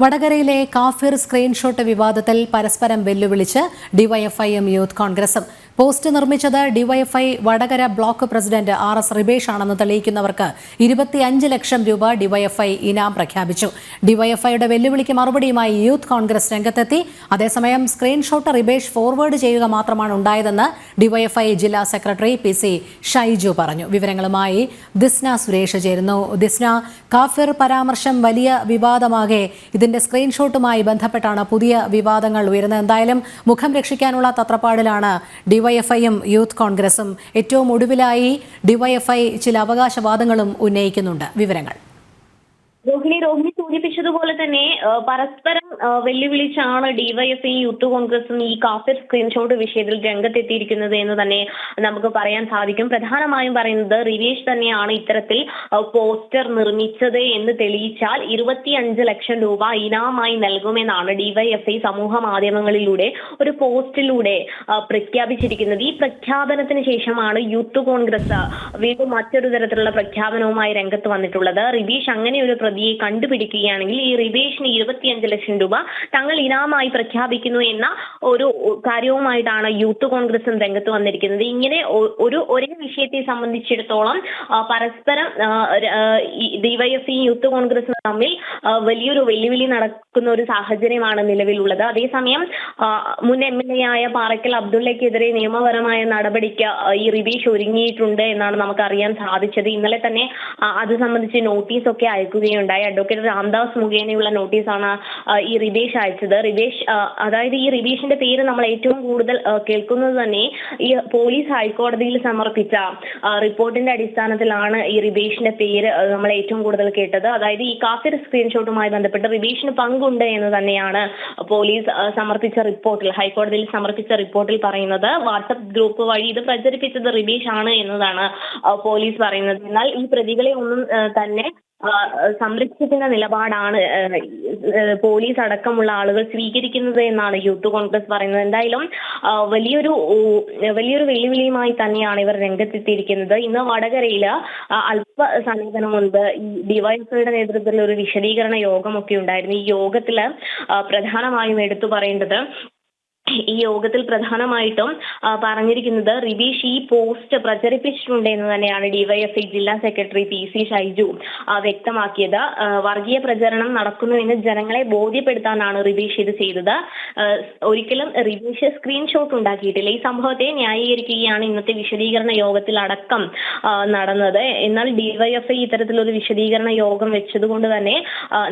വടകരയിലെ കാഫിർ സ്ക്രീൻഷോട്ട് വിവാദത്തിൽ പരസ്പരം വെല്ലുവിളിച്ച് ഡിവൈഎഫ്ഐഎം യൂത്ത് കോൺഗ്രസും. പോസ്റ്റ് നിർമ്മിച്ചത് DYFI Vadakara block president R S Ribesh ആണെന്ന് തെളിയിക്കുന്നവർക്ക് ഇരുപത്തിയഞ്ച് ലക്ഷം രൂപ ഡിവൈഎഫ്ഐ ഇനാം പ്രഖ്യാപിച്ചു. ഡിവൈഎഫ്ഐയുടെ വെല്ലുവിളിക്ക് മറുപടിയുമായി യൂത്ത് കോൺഗ്രസ് രംഗത്തെത്തി. അതേസമയം സ്ക്രീൻഷോട്ട് റിബേഷ് ഫോർവേഡ് ചെയ്യുക മാത്രമാണ് ഉണ്ടായതെന്ന് ഡിവൈഎഫ്ഐ ജില്ലാ സെക്രട്ടറി പി സി ഷൈജു പറഞ്ഞു. വിവരങ്ങളുമായി ദിസ്ന സുരേഷ് ചേരുന്നു. ദിസ്ന കാഫിർ പരാമർശം വലിയ വിവാദമാകെ ഇതിന്റെ സ്ക്രീൻഷോട്ടുമായി ബന്ധപ്പെട്ടാണ് പുതിയ വിവാദങ്ങൾ ഉയരുന്നത്. എന്തായാലും മുഖം രക്ഷിക്കാനുള്ള തത്രപ്പാടിലാണ് ഡിവൈഎഫ്ഐയും യൂത്ത് കോൺഗ്രസും ഏറ്റവും ഒടുവിലായി ഡിവൈഎഫ്ഐ ചില അവകാശവാദങ്ങളും ഉന്നയിക്കുന്നുണ്ട്. വിവരങ്ങൾ. രോഹിണി രോഹിണി സൂചിപ്പിച്ചതുപോലെ തന്നെ പരസ്പരം വെല്ലുവിളിച്ചാണ് ഡിവൈഎഫ്ഐ യൂത്ത് കോൺഗ്രസും ഈ കാഫിർ സ്ക്രീൻഷോട്ട് വിഷയത്തിൽ രംഗത്തെത്തിയിരിക്കുന്നത് എന്ന് തന്നെ നമുക്ക് പറയാൻ സാധിക്കും. പ്രധാനമായും പറയുന്നത് റിവേഷ് തന്നെയാണ് ഇത്തരത്തിൽ പോസ്റ്റർ നിർമ്മിച്ചത് എന്ന് തെളിയിച്ചാൽ ഇരുപത്തിയഞ്ച് ലക്ഷം രൂപ ഇനാമായി നൽകുമെന്നാണ് ഡിവൈഎഫ്ഐ സമൂഹ മാധ്യമങ്ങളിലൂടെ ഒരു പോസ്റ്റിലൂടെ പ്രഖ്യാപിച്ചിരിക്കുന്നത്. ഈ പ്രഖ്യാപനത്തിന് ശേഷമാണ് യൂത്ത് കോൺഗ്രസ് വീണ്ടും മറ്റൊരു തരത്തിലുള്ള പ്രഖ്യാപനവുമായി രംഗത്ത് വന്നിട്ടുള്ളത്. റിബീഷ് അങ്ങനെ ഒരു പ്രതിയെ കണ്ടുപിടിക്കുകയാണെങ്കിൽ ഈ റിബീഷിന് ഇരുപത്തിയഞ്ച് ലക്ഷം രൂപ തങ്ങൾ ഇനാമായി പ്രഖ്യാപിക്കുന്നു എന്ന ഒരു കാര്യവുമായിട്ടാണ് യൂത്ത് കോൺഗ്രസും രംഗത്ത് വന്നിരിക്കുന്നത്. ഇങ്ങനെ ഒരു ഒരേ വിഷയത്തെ സംബന്ധിച്ചിടത്തോളം പരസ്പരം ഡിവൈഎഫ്ഐ യൂത്ത് കോൺഗ്രസും തമ്മിൽ വലിയൊരു വെല്ലുവിളി നടക്കുന്ന ഒരു സാഹചര്യമാണ് നിലവിലുള്ളത്. അതേസമയം മുൻ എം എൽ എ ആയ പാറയ്ക്കൽ അബ്ദുള്ളയ്ക്കെതിരെ നിയമപരമായ നടപടിക്ക് ഈ റിബീഷ് ഒരുങ്ങിയിട്ടുണ്ട് എന്നാണ് നമുക്ക് അറിയാൻ സാധിച്ചത്. ഇന്നലെ തന്നെ അത് സംബന്ധിച്ച് നോട്ടീസ് ഒക്കെ അയക്കുകയുണ്ടായി. അഡ്വക്കേറ്റ് രാംദാസ് മുഖേനയുള്ള നോട്ടീസാണ് ഈ റിവേഷ് അയച്ചത്. റിവേഷ് അതായത് ഈ റിബേഷിന്റെ പേര് നമ്മൾ ഏറ്റവും കൂടുതൽ കേൾക്കുന്നത് തന്നെ ഈ പോലീസ് ഹൈക്കോടതിയിൽ സമർപ്പിച്ച റിപ്പോർട്ടിന്റെ അടിസ്ഥാനത്തിലാണ് ഈ റിബേഷിന്റെ പേര് നമ്മൾ ഏറ്റവും കൂടുതൽ കേട്ടത്. അതായത് ഈ കാഫിർ സ്ക്രീൻഷോട്ടുമായി ബന്ധപ്പെട്ട് റിബേഷിന് പങ്കുണ്ട് എന്ന് തന്നെയാണ് പോലീസ് സമർപ്പിച്ച റിപ്പോർട്ടിൽ ഹൈക്കോടതിയിൽ സമർപ്പിച്ച റിപ്പോർട്ടിൽ പറയുന്നത്. വാട്സപ്പ് ഗ്രൂപ്പ് വഴി ഇത് പ്രചരിപ്പിച്ചത് റിബേഷ് ആണ് എന്നതാണ് പോലീസ് പറയുന്നത്. എന്നാൽ ഈ പ്രതികളെ ഒന്നും തന്നെ സംരക്ഷിക്കുന്ന നിലപാടാണ് പോലീസ് അടക്കമുള്ള ആളുകൾ സ്വീകരിക്കുന്നത് എന്നാണ് യൂത്ത് കോൺഗ്രസ് പറയുന്നത്. എന്തായാലും വലിയൊരു വലിയൊരു വെല്ലുവിളിയുമായി തന്നെയാണ് ഇവർ രംഗത്തെത്തിയിരിക്കുന്നത്. ഇന്ന് വടകരയിൽ അല്പ സമീപനം മുൻപ് ഈ ഡിവൈഎഫ്ഐയുടെ നേതൃത്വത്തിൽ ഒരു വിശദീകരണ യോഗമൊക്കെ ഉണ്ടായിരുന്നു. ഈ യോഗത്തിൽ പ്രധാനമായും എടുത്തു പറയേണ്ടത് ഈ യോഗത്തിൽ പ്രധാനമായിട്ടും പറഞ്ഞിരിക്കുന്നത് റിബീഷ് ഈ പോസ്റ്റ് പ്രചരിപ്പിച്ചിട്ടുണ്ട് എന്ന് തന്നെയാണ് ഡിവൈഎഫ്ഐ ജില്ലാ സെക്രട്ടറി പി സി ഷൈജു വ്യക്തമാക്കിയത്. വർഗീയ പ്രചരണം നടക്കുന്നുവെന്ന് ജനങ്ങളെ ബോധ്യപ്പെടുത്താനാണ് റിബീഷ് ഇത് ചെയ്തത്. ഒരിക്കലും റിബീഷ് സ്ക്രീൻഷോട്ട് ഉണ്ടാക്കിയിട്ടില്ല. ഈ സംഭവത്തെ ന്യായീകരിക്കുകയാണ് ഇന്നത്തെ വിശദീകരണ യോഗത്തിൽ അടക്കം നടന്നത്. എന്നാൽ ഡിവൈഎഫ്ഐ ഇത്തരത്തിലൊരു വിശദീകരണ യോഗം വെച്ചതുകൊണ്ട് തന്നെ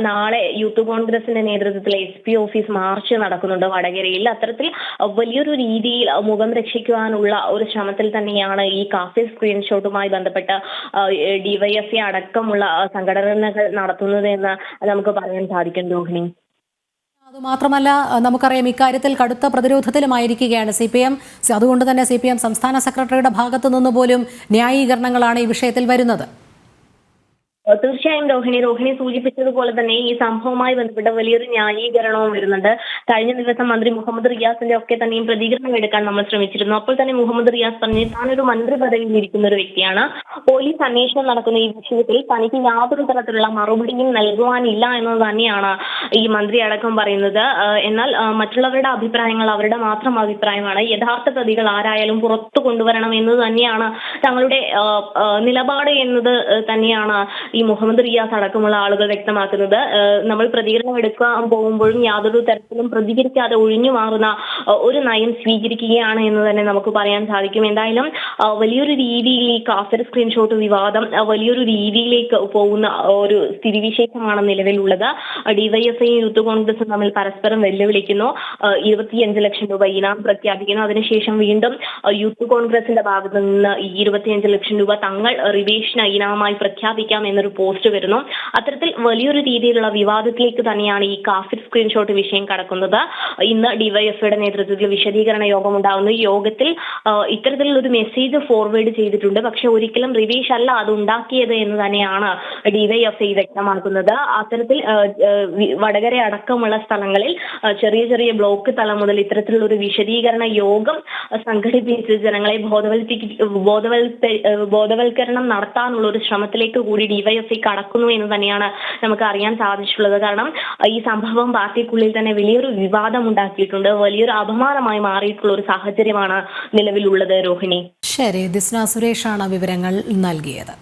നാളെ യൂത്ത് കോൺഗ്രസിന്റെ നേതൃത്വത്തിൽ എസ് ഓഫീസ് മാർച്ച് നടക്കുന്നുണ്ട് വടകരയിൽ. അത്തരത്തിൽ വലിയൊരു രീതിയിൽ മുഖം രക്ഷിക്കുവാനുള്ള ഒരു ശ്രമത്തിൽ തന്നെയാണ് ഈ കാഫി സ്ക്രീൻഷോട്ടുമായി ബന്ധപ്പെട്ട് ഡിവൈഎഫ്ഐ അടക്കമുള്ള സംഘടനകൾ നടത്തുന്നത് എന്ന് നമുക്ക് പറയാൻ സാധിക്കും രോഹിണി. അതുമാത്രമല്ല നമുക്കറിയാം ഇക്കാര്യത്തിൽ കടുത്ത പ്രതിരോധത്തിലുമായിരിക്കുകയാണ് സി പി എം. അതുകൊണ്ട് തന്നെ സി പി എം സംസ്ഥാന സെക്രട്ടറിയുടെ ഭാഗത്തു നിന്ന് പോലും ന്യായീകരണങ്ങളാണ് ഈ വിഷയത്തിൽ വരുന്നത്. തീർച്ചയായും രോഹിണി രോഹിണി സൂചിപ്പിച്ചതുപോലെ തന്നെ ഈ സംഭവവുമായി ബന്ധപ്പെട്ട വലിയൊരു ന്യായീകരണവും വരുന്നുണ്ട്. കഴിഞ്ഞ ദിവസം മന്ത്രി മുഹമ്മദ് റിയാസിന്റെ ഒക്കെ തന്നെയും പ്രതികരണം എടുക്കാൻ നമ്മൾ ശ്രമിച്ചിരുന്നു. അപ്പോൾ തന്നെ മുഹമ്മദ് റിയാസ് പറഞ്ഞു താനൊരു മന്ത്രി പദവിയിൽ ഇരിക്കുന്ന ഒരു വ്യക്തിയാണ്. പോലീസ് അന്വേഷണം നടക്കുന്ന ഈ വിഷയത്തിൽ തനിക്ക് യാതൊരു തരത്തിലുള്ള മറുപടിയും നൽകുവാനില്ല എന്നത് തന്നെയാണ് ഈ മന്ത്രി അടക്കം പറയുന്നത്. എന്നാൽ മറ്റുള്ളവരുടെ അഭിപ്രായങ്ങൾ അവരുടെ മാത്രം അഭിപ്രായമാണ്. യഥാർത്ഥ പ്രതികൾ ആരായാലും പുറത്തു കൊണ്ടുവരണം എന്ന് തന്നെയാണ് തങ്ങളുടെ നിലപാട് എന്നത് തന്നെയാണ് ഈ മുഹമ്മദ് റിയാസ് അടക്കമുള്ള ആളുകൾ വ്യക്തമാക്കുന്നത് നമ്മൾ പ്രതികരണം എടുക്കാൻ പോകുമ്പോഴും യാതൊരു തരത്തിലും പ്രതികരിക്കാതെ ഒഴിഞ്ഞു മാറുന്ന ഒരു നയം സ്വീകരിക്കുകയാണ് എന്ന് തന്നെ നമുക്ക് പറയാൻ സാധിക്കും. എന്തായാലും വലിയൊരു രീതിയിൽ ഈ കാഫിർ സ്ക്രീൻഷോട്ട് വിവാദം വലിയൊരു രീതിയിലേക്ക് പോകുന്ന ഒരു സ്ഥിതിവിശേഷമാണ് നിലവിലുള്ളത്. ഡിവൈഎഫ്ഐ യൂത്ത് കോൺഗ്രസും തമ്മിൽ പരസ്പരം വെല്ലുവിളിക്കുന്നു. ഇരുപത്തിയഞ്ച് ലക്ഷം രൂപ ഇനാം പ്രഖ്യാപിക്കുന്നു. അതിനുശേഷം വീണ്ടും യൂത്ത് കോൺഗ്രസിന്റെ ഭാഗത്തു നിന്ന് ഈ ഇരുപത്തിയഞ്ച് ലക്ഷം രൂപ തങ്ങൾ റിവേഷൻ ഇനാമായി പ്രഖ്യാപിക്കാം എന്നൊരു പോസ്റ്റ് വരുന്നു. അത്തരത്തിൽ വലിയൊരു രീതിയിലുള്ള വിവാദത്തിലേക്ക് തന്നെയാണ് ഈ കാഫിർ സ്ക്രീൻഷോട്ട് വിഷയം കടക്കുന്നത്. ഇന്ന് ഡിവൈഎഫ്ഐയുടെ നേതൃത്വത്തിൽ വിശദീകരണ യോഗം ഉണ്ടാകുന്നു യോഗത്തിൽ ഇത്തരത്തിലുള്ള ഒരു മെസ്സേജ് ഫോർവേഡ് ചെയ്തിട്ടുണ്ട്. പക്ഷെ ഒരിക്കലും റിവേഷ് അല്ല അത് ഉണ്ടാക്കിയത് എന്ന് തന്നെയാണ് ഡിവൈഎഫ്ഐ വ്യക്തമാക്കുന്നത്. അത്തരത്തിൽ വടകര അടക്കമുള്ള സ്ഥലങ്ങളിൽ ചെറിയ ചെറിയ ബ്ലോക്ക് തലം മുതൽ ഇത്തരത്തിലുള്ള ഒരു വിശദീകരണ യോഗം സംഘടിപ്പിച്ച് ജനങ്ങളെ ബോധവൽപ്പിക്ക ബോധവൽപ്പ ബോധവൽക്കരണം നടത്താനുള്ള ഒരു ശ്രമത്തിലേക്ക് കൂടി ഡിവൈഎഫ്ഐ കടക്കുന്നു എന്ന് തന്നെയാണ് നമുക്ക് അറിയാൻ സാധിച്ചിട്ടുള്ളത്. കാരണം ഈ സംഭവം പാർട്ടിക്കുള്ളിൽ തന്നെ വലിയൊരു വിവാദം ഉണ്ടാക്കിയിട്ടുണ്ട്. വലിയൊരു അപമാനമായി മാറിയിട്ടുള്ള ഒരു സാഹചര്യമാണ് നിലവിലുള്ളത് രോഹിണി. ശരി ദിസ്ന സുരേഷാണ് വിവരങ്ങൾ നൽകിയത്.